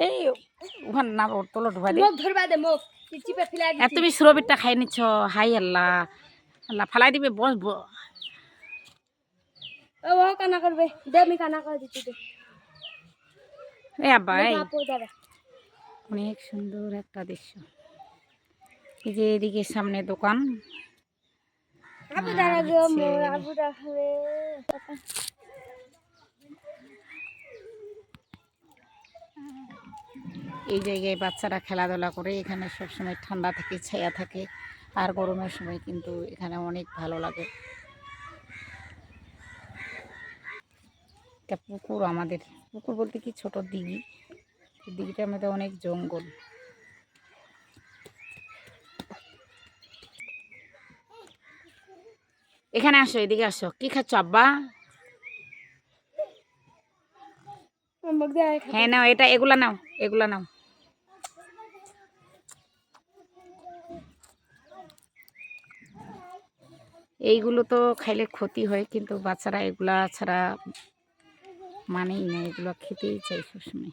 এই ওখানে না ওর তোলো ঢুবা দে। ধরবা দে মুখ। আর তুমি সুরবিরটা খাই নিচ্ছ হাই আল্লাহ। আল্লাহ ফালাই দিবে বস ব- ও কানা করবে। দে আমি কানা করে দিচ্ছি দে। এই। আব্বা অনেক সুন্দর একটা দৃশ্য। এই যে এদিকে সামনে দোকান। দাঁড়া গো মোর এই জায়গায় বাচ্চারা খেলাধুলা করে এখানে সবসময় ঠান্ডা থাকে ছায়া থাকে আর গরমের সময় কিন্তু এখানে অনেক ভালো লাগে। একটা পুকুর আমাদের পুকুর বলতে কি ছোট দিঘি? দিঘিটার মধ্যে অনেক জঙ্গল। এখানে আসো এদিকে আসো। কি খাচ্ছ আব্বা? হ্যাঁ নাও এটা এগুলা নাও এগুলা নাও। এইগুলো তো খাইলে ক্ষতি হয়, কিন্তু বাচ্চারা এগুলা ছাড়া মানেই না, এগুলো খেতেই চাই সবসময়।